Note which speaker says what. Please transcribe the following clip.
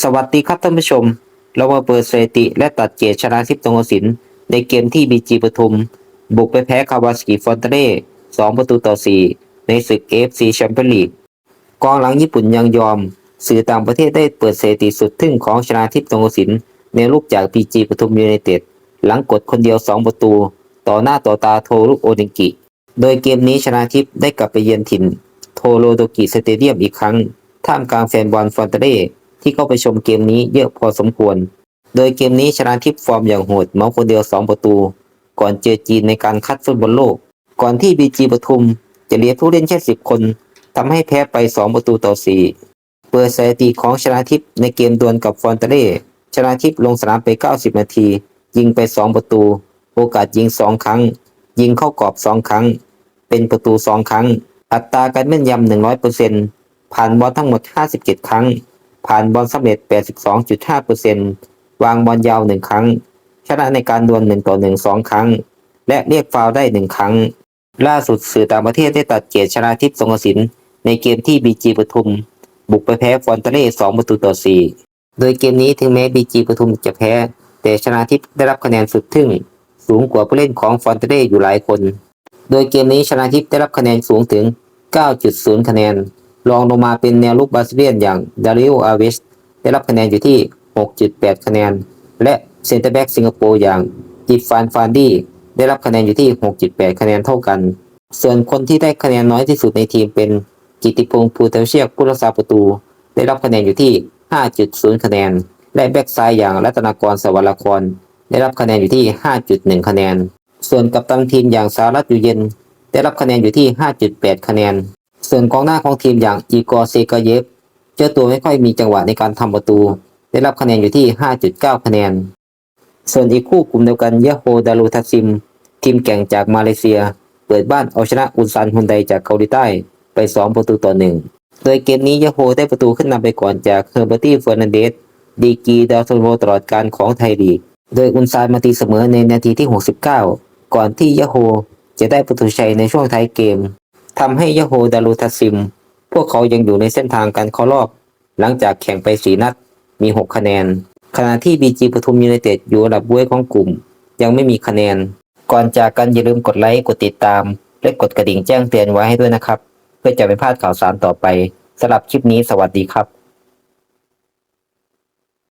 Speaker 1: สวัสดีครับท่านผู้ชม เรามาเปิดสถิติและตัดเกรดชนะทิพย์ตงกสินในเกมที่บีจีปทุม บุกไปแพ้คาวาสกิฟอนเตเร่2ประตูต่อ4ในศึก AFC แชมเปี้ยนลีกกองหลังญี่ปุ่นยังยอม สื่อต่างประเทศได้เปิดสถิติสุดทึ่งของชนะทิพย์ตงกสินในลูกจากบีจีปทุมยูไนเต็ดหลังกดคนเดียว2ประตู ต่อหน้าต่อตาโทรุโอนิงกิ โดยเกมนี้ชนะทิพย์ได้กลับไปเยือนถิ่น โทโรโดกิสเตเดียมอีกครั้งท่ามกลางแฟนบอลฟอนเตเร่ ที่เข้าไปชมเกมนี้เยอะพอสมควร โดยเกมนี้ชนะทิพย์ฟอร์มอย่างโหดเมาคนเดียว 2 ประตู ก่อนเจอจีนในการคัดฟุตบอลโลก ก่อนที่บีจีปทุมจะเหลือผู้เล่นแค่ 10 คนทำให้แพ้ไป 2 ประตูต่อ 4 เปิดสถิติของชนะทิพย์ในเกมดวลกับฟอนเตเร่ชนะทิพย์ลงสนามไป 90 นาที ยิงไป 2 ประตู โอกาสยิง 2 ครั้ง ยิงเข้ากรอบ 2 ครั้ง เป็นประตู 2 ครั้ง อัตราการแม่นยำ100%ผ่านบอลทั้งหมด 57 ครั้ง ผ่านบอลสำเร็จ 82.5%วางบอลยาว 1 ครั้ง ชนะในการดวล1ต่อ1 2 ครั้ง และเรียกฟาวได้ 1 ครั้ง ล่าสุดสื่อต่างประเทศได้ตัดเกียรติชนะทิพย์สงกสินในเกมที่บีจีปทุม บุกไปแพ้ฟอนเตเล่2ประตูต่อ 4 โดยเกมนี้ถึงแม้บีจีปทุมจะแพ้ แต่ชนะทิพย์ได้รับคะแนนสุดทึ่ง สูงกว่าผู้เล่นของฟอนเตเล่อยู่หลายคน โดยเกมนี้ชนะทิพย์ได้รับคะแนนสูงถึง 9.0 คะแนน รองลงมาเป็นแนวลุกบาซิเลียนอย่างดาริโออาเวสได้รับคะแนนอยู่ที่ 6.8 คะแนน และเซนเตอร์แบ็กสิงคโปร์อย่างจิฟานฟานดี้ได้รับคะแนนอยู่ที่ 6.8 คะแนนเท่ากัน ส่วนคนที่ได้คะแนนน้อยที่สุดในทีมเป็นกิติพงษ์ภูเทวเชียกผู้รักษาประตู ได้รับคะแนนอยู่ที่ 5.0 คะแนน และแบ็กซ้ายอย่างรัตนากรสวรรครได้รับคะแนนอยู่ที่ 5.1 คะแนน ส่วนกัปตันทีมอย่างสารัตอยู่เย็น ได้รับคะแนนอยู่ที่ 5.8 คะแนน ส่วนกองหน้าของทีมอย่างอีกอร์เซกเยฟเจ้าตัวไม่ค่อยมีจังหวะในการทำประตู ได้รับคะแนนอยู่ที่ 5.9 คะแนน ส่วนอีกคู่กลุ่มเดียวกันยะโฮดารูทัซิม ทีมแข่งจากมาเลเซีย เปิดบ้านเอาชนะอุนซันฮุนไดจากเกาหลีใต้ไป 2 ประตูต่อ 1 โดยเกมนี้ยะโฮได้ประตูขึ้นนำไปก่อนจากเฮอร์เบอร์ตี้เฟอร์นันเดสดีกีดาวซันโวตลอดการของไทยลีก โดยอุนซานมาตีเสมอในนาทีที่ 69 ก่อนที่ยะโฮจะได้ประตูชัยในช่วงท้ายเกม ทำให้ยะโฮดารูทัสซิม พวกเขายังอยู่ในเส้นทางการเข้ารอบ หลังจากแข่งไปสีนัดมี 6 คะแนน ขณะที่บีจีปทุมยูไนเต็ดอยู่ระดับบ้วยของกลุ่ม ยังไม่มีคะแนน ก่อนจากกันอย่าลืมกดไลค์กดติดตาม และกดกระดิ่งแจ้งเตือนไว้ให้ด้วยนะครับ เพื่อจะไม่พลาดข่าวสารต่อไปสำหรับคลิปนี้สวัสดีครับ